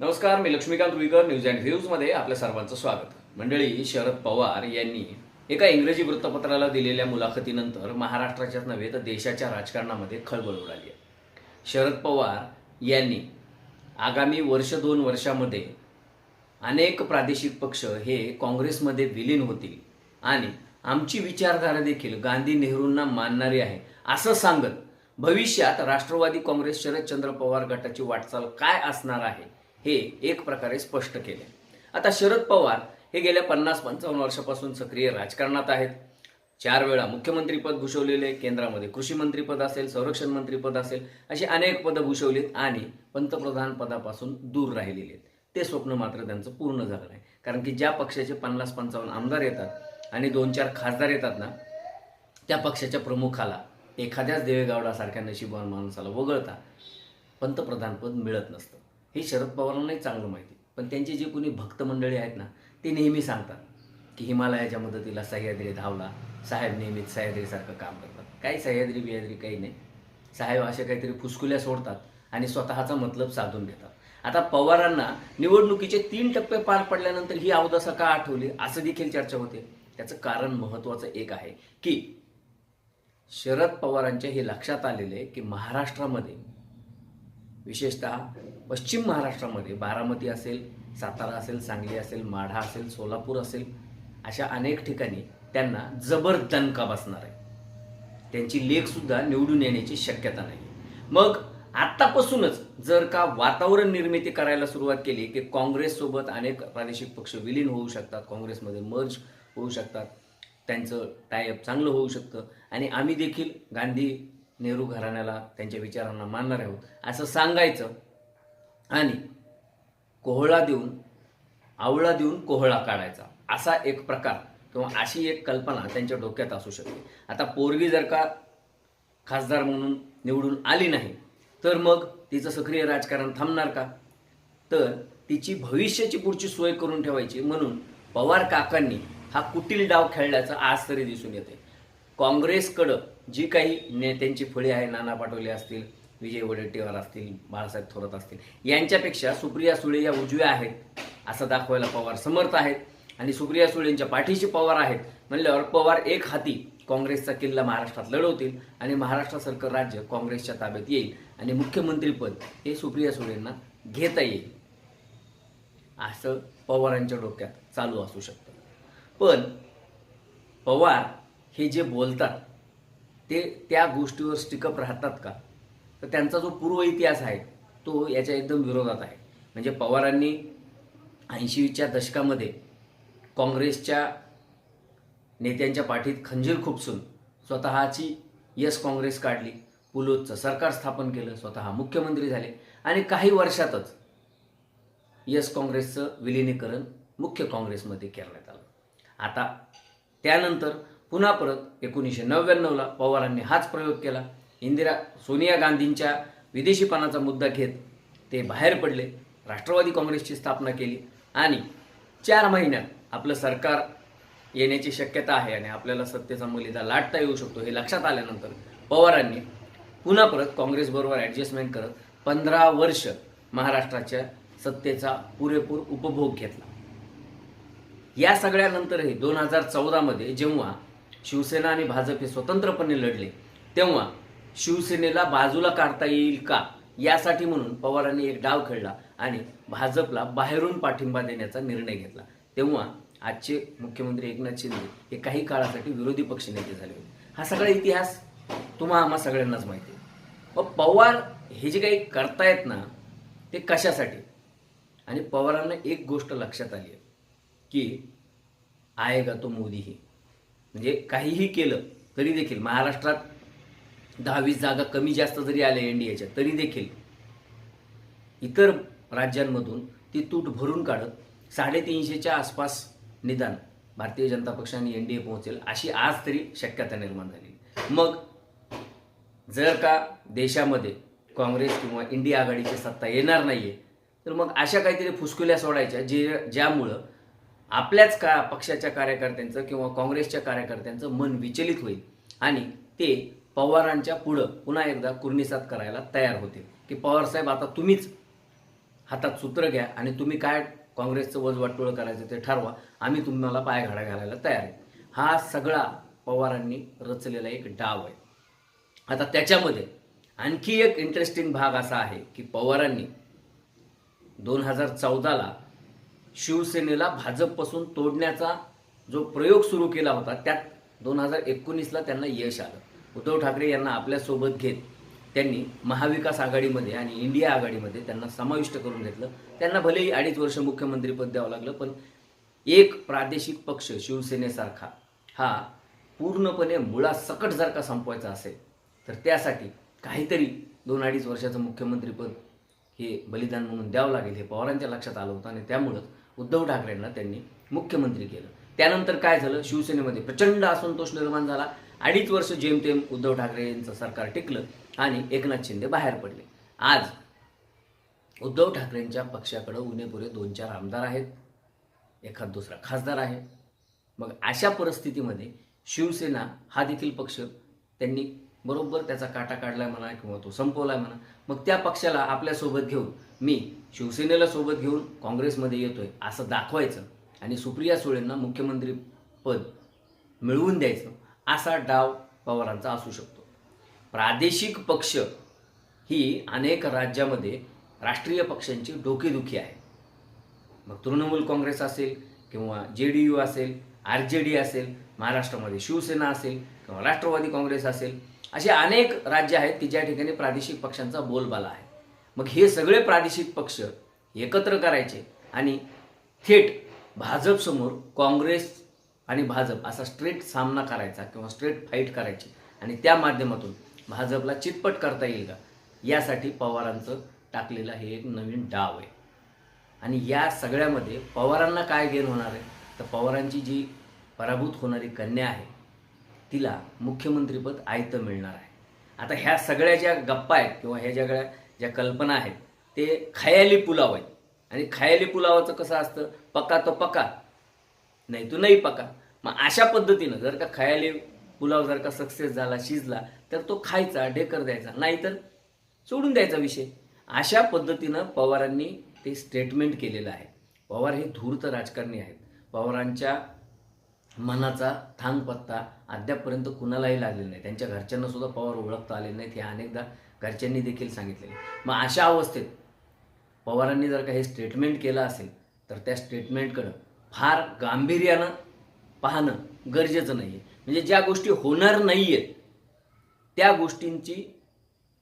नमस्कार मी Laxmikant Ruikar news and व्ह्यूजमध्ये आपल्या सर्वांचं स्वागत. मंडळी शरद पवार यांनी एका इंग्रजी वृत्तपत्राला दिलेल्या मुलाखतीनंतर महाराष्ट्राच्याच नव्हे तर देशाच्या राजकारणामध्ये खळबळ उडाली आहे. शरद पवार यांनी आगामी वर्ष दोन वर्षामध्ये अनेक प्रादेशिक पक्ष हे काँग्रेसमध्ये विलीन होतील आणि आमची विचारधारा देखील गांधी नेहरूंना मानणारी आहे. असं सांगत भविष्यात राष्ट्रवादी काँग्रेस शरदचंद्र पवार गटाची वाटचाल काय असणार आहे? हे एक प्रकारे स्पष्ट केले. आता शरद पवार हे गेल्या पन्नास पंचावन्न वर्षापासून सक्रिय राजकारणात आहेत. चार वेळा मुख्यमंत्रीपद भूषवलेले केंद्रामध्ये कृषी मंत्रीपद असेल संरक्षण मंत्रीपद असेल अशी अनेक पदं भूषवलीत आणि पंतप्रधान पदापासून दूर राहिलेले आहेत. ते स्वप्न मात्र त्यांचं पूर्ण झालं नाही. कारण की ज्या पक्षाचे पन्नास पंचावन्न आमदार येतात आणि दोन चार खासदार येतात ना त्या पक्षाच्या प्रमुखाला एखाद्याच देवेगावडासारख्या नशिबवान माणसाला वगळता पंतप्रधानपद मिळत नसतं. हे शरद पवारांनाही चांगलं माहिती. पण त्यांचे जे कोणी भक्त मंडळी आहेत ना ते नेहमी सांगतात की हिमालयाच्या मदतीला सह्याद्री धावला. साहेब नेहमीच सह्याद्रीसारखं काम करतात. काही सह्याद्री बियाद्री काही नाही. साहेब असे काहीतरी फुसकुल्या सोडतात आणि स्वतःचा मतलब साधून घेतात. आता पवारांना निवडणुकीचे तीन टप्पे पार पडल्यानंतर ही अवदसा का आठवली असं देखील चर्चा होते. त्याचं कारण महत्त्वाचं एक आहे की शरद पवारांच्या हे लक्षात आलेले की महाराष्ट्रामध्ये विशेषतः पश्चिम महाराष्ट्रामध्ये बारामती असेल सातारा असेल सांगली असेल माढा असेल सोलापूर असेल अशा अनेक ठिकाणी त्यांना जबर दणका बसणार आहे. त्यांची लेखसुद्धा निवडून येण्याची शक्यता नाही. मग आत्तापासूनच जर का वातावरण निर्मिती करायला सुरुवात केली की काँग्रेससोबत अनेक प्रादेशिक पक्ष विलीन होऊ शकतात काँग्रेसमध्ये मर्ज होऊ शकतात त्यांचं टायअप चांगलं होऊ शकतं आणि आम्ही देखील गांधी नेहरू घराण्याला त्यांच्या विचारांना मानणार आहोत. असं सांगायचं आणि कोहळा देऊन आवळा देऊन कोहळा काढायचा. असा एक प्रकार किंवा अशी एक कल्पना त्यांच्या डोक्यात असू शकते. आता पोरगी जर का खासदार म्हणून निवडून आली नाही तर मग तिचं सक्रिय राजकारण थांबणार का? तर तिची भविष्याची पुढची सोय करून ठेवायची. म्हणून पवार काकांनी हा कुटील डाव खेळल्याचं आज तरी दिसून येते काँग्रेसकडं जी काही नेत्यांची फळी आहे नाना पाटोले असतील विजय वडेट्टीवार असतील बाळासाहेब थोरात असतील यांच्यापेक्षा सुप्रिया सुळे या उजव्या आहेत असं दाखवायला पवार समर्थ आहेत. आणि सुप्रिया सुळेंच्या पाठीशी पवार आहेत म्हणल्यावर पवार एक हाती काँग्रेसचा किल्ला महाराष्ट्रात लढवतील आणि महाराष्ट्रासारखं राज्य काँग्रेसच्या ताब्यात येईल आणि मुख्यमंत्रीपद हे सुप्रिया सुळेंना घेता येईल. असं पवारांच्या डोक्यात चालू असू शकतं. पण पवार हे जे बोलतात ते त्या गोष्टीवर स्टिकअप राहतात का? तर त्यांचा जो पूर्व इतिहास आहे तो याच्या एकदम विरोधात आहे. म्हणजे पवारांनी ऐंशीच्या दशकामध्ये काँग्रेसच्या नेत्यांच्या पाठीत खंजीर खुपसून स्वतःची यस काँग्रेस काढली. पुलोदचं सरकार स्थापन केलं स्वतः मुख्यमंत्री झाले. आणि काही वर्षातच यस काँग्रेसचं विलिनीकरण मुख्य काँग्रेसमध्ये करण्यात आलं. आता त्यानंतर पुन्हा परत एकोणीसशे नव्याण्णवला पवारांनी हाच प्रयोग केला. इंदिरा सोनिया गांधींच्या विदेशीपणाचा मुद्दा घेत ते बाहेर पडले राष्ट्रवादी काँग्रेसची स्थापना केली आणि चार महिन्यात आपलं सरकार येण्याची शक्यता आहे आणि आपल्याला सत्तेचा मुलीचा लाटता येऊ शकतो हे लक्षात आल्यानंतर पवारांनी पुन्हा परत काँग्रेसबरोबर ॲडजस्टमेंट करत पंधरा वर्ष महाराष्ट्राच्या सत्तेचा पुरेपूर उपभोग घेतला. या सगळ्यानंतरही दोन हजार चौदामध्ये जेव्हा शिवसेना आणि भाजप हे स्वतंत्रपणे लढले. तेव्हा शिवसेनेला बाजूला काढता येईल का? यासाठी म्हणून पवारांनी एक डाव खेळला आणि भाजपला बाहेरून पाठिंबा देण्याचा निर्णय घेतला. तेव्हा आजचे मुख्यमंत्री एकनाथ शिंदे हे काही काळासाठी विरोधी पक्षनेते झाले होते. हा सगळा इतिहास तुम्हा आम्हा सगळ्यांनाच माहिती आहे. मग पवार हे जे काही करतायत ना ते कशासाठी? आणि पवारांना एक गोष्ट लक्षात आली आहे की आएगा तो मोदीही. म्हणजे काहीही केलं तरी देखील महाराष्ट्रात दहावीस जागा कमी जास्त जरी आल्या एन डी एच्या तरी देखील इतर राज्यांमधून ती तूट भरून काढत साडेतीनशेच्या आसपास निदान भारतीय जनता पक्षाने एनडीए एन डी ए पोहोचेल अशी आज तरी शक्यता निर्माण झाली. मग जर का देशामध्ये काँग्रेस किंवा इंडिया आघाडीची सत्ता येणार नाहीये तर मग अशा काहीतरी फुसकुल्या सोडायच्या जे ज्यामुळं आपल्याच का पक्षाच्या कार्यकर्त्यांचं किंवा काँग्रेसच्या कार्यकर्त्यांचं मन विचलित होईल? आणि ते पवारांच्या पुढं पुन्हा एकदा कुर्निसात करायला तयार होतील. की पवार साहेब आता तुम्हीच हातात सूत्र घ्या आणि तुम्ही काय काँग्रेसचं वजवाटोळ करायचं ते ठरवा. आम्ही तुम्हाला पायघाडा घालायला तयार आहे. हा सगळा पवारांनी रचलेला एक डाव आहे. आता त्याच्यामध्ये आणखी एक इंटरेस्टिंग भाग असा आहे की पवारांनी दोन हजार चौदाला शिवसेनेला भाजपपासून तोडण्याचा जो प्रयोग सुरू केला होता त्यात दोन हजार एकोणीसला त्यांना यश आलं. उद्धव ठाकरे यांना आपल्यासोबत घेत त्यांनी महाविकास आघाडीमध्ये आणि इंडिया आघाडीमध्ये त्यांना समाविष्ट करून घेतलं. त्यांना भलेही अडीच वर्ष मुख्यमंत्रीपद द्यावं लागलं पण एक प्रादेशिक पक्ष शिवसेनेसारखा हा पूर्णपणे मुळासकट जर का संपवायचा असेल तर त्यासाठी काहीतरी दोन अडीच वर्षाचं मुख्यमंत्रीपद हे बलिदान म्हणून द्यावं लागेल हे पवारांच्या लक्षात आलं होतं आणि त्यामुळं उद्धव ठाकरेंना त्यांनी मुख्यमंत्री केलं. त्यानंतर काय झालं? शिवसेनेमध्ये प्रचंड असंतोष निर्माण झाला. अडीच वर्ष जेमतेम उद्धव ठाकरे यांचं सरकार टिकलं आणि एकनाथ शिंदे बाहेर पडले. आज उद्धव ठाकरेंच्या पक्षाकडं उणेपुरे दोन चार आमदार आहेत. एखाद दुसरा खासदार आहे. मग अशा परिस्थितीमध्ये शिवसेना हा देखील पक्ष त्यांनी बरोबर त्याचा काटा काढलाय म्हणा किंवा तो संपवलाय म्हणा मग त्या पक्षाला आपल्यासोबत घेऊन मी शिवसेनेला सोबत घेऊन काँग्रेसमध्ये येतोय असं दाखवायचं आणि सुप्रिया सुळेंना मुख्यमंत्री पद मिळवून द्यायचं असा डाव पवारांचा असू शकतो. प्रादेशिक पक्ष ही अनेक राज्यामध्ये राष्ट्रीय पक्षांची डोकेदुखी आहे. मग तृणमूल काँग्रेस असेल किंवा जे डी यू असेल आर जे डी असेल महाराष्ट्रामध्ये शिवसेना असेल किंवा राष्ट्रवादी काँग्रेस असेल असे अनेक राज्य आहेत की ज्या ठिकाणी प्रादेशिक पक्षांचा बोलबाला आहे. मग हे सगळे प्रादेशिक पक्ष एकत्र करायचे आणि थेट भाजपसमोर काँग्रेस आणि भाजप असा स्ट्रेट सामना करायचा किंवा स्ट्रेट फाईट करायची. आणि त्या माध्यमातून भाजपला चितपट करता येईल का? यासाठी पवारांचं टाकलेलं हे एक नवीन डाव आहे. आणि या सगळ्यामध्ये पवारांना काय गेन होणार आहे? तर पवारांची जी पराभूत होणारी कन्या आहे तिला मुख्यमंत्रीपद आयतं मिळणार आहे. आता ह्या सगळ्या ज्या गप्पा आहेत किंवा ह्या सगळ्या ज्या कल्पना आहेत ते खयाली पुलाव आहेत. आणि खयाली पुलावाचं कसं असतं? पका तो पका नाही तो नाही पका. मग अशा पद्धतीनं जर का खयाली पुलाव जर का सक्सेस झाला शिजला तर तो खायचा ढेकर द्यायचा नाहीतर सोडून द्यायचा विषय. अशा पद्धतीनं पवारांनी ते स्टेटमेंट केलेलं आहे. पवार हे धूर्त राजकारणी आहेत. पवारांच्या मनाचा थांगपत्ता अद्यापपर्यंत कुणालाही लागलेला नाही. त्यांच्या घरच्यांना सुद्धा पवार ओळखता आले नाहीत हे अनेकदा घरच्यांनी देखील सांगितलेले मग अशा अवस्थेत पवारांनी जर का हे स्टेटमेंट केलं असेल तर त्या स्टेटमेंटकडं फार गांभीर्यानं पाहणं गरजेचं नाही आहे म्हणजे ज्या गोष्टी होणार नाही आहेत त्या गोष्टींची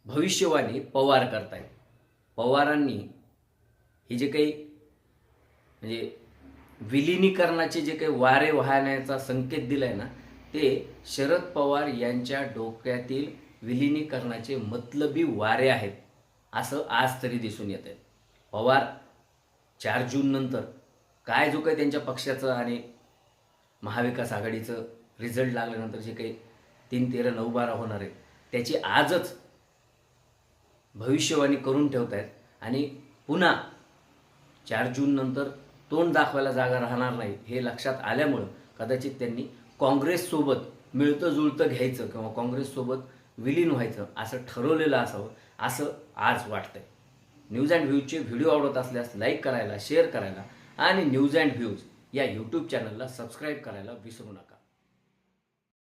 भविष्यवाणी पवार करतायत. पवारांनी हे जे काही म्हणजे विलिनीकरणाचे जे काही वारे वाहण्याचा संकेत दिलाय ना ते शरद पवार यांच्या डोक्यातील विलिनीकरणाचे मतलबी वारे आहेत असं आज तरी दिसून येत आहे पवार चार जून नंतर काय जो काही त्यांच्या पक्षाचं आणि महाविकास आघाडीचं रिझल्ट लागल्यानंतर जे काही तीन तेरा नऊ बारा होणार आहेत त्याची आजच भविष्यवाणी करून ठेवत आहेत आणि पुन्हा चार जून नंतर तोंड दाखवायला जागा राहणार नाही हे लक्षात आल्यामुळं कदाचित त्यांनी काँग्रेससोबत मिळतं जुळतं घ्यायचं किंवा काँग्रेससोबत विलीन व्हायचं असं ठरवलेलं असावं असं आज वाटतंय. न्यूज अँड व्ह्यूजचे व्हिडिओ आवडत असल्यास लाईक करायला शेअर करायला आणि न्यूज अँड व्ह्यूज या यूट्यूब चॅनलला सबस्क्राईब करायला विसरू नका.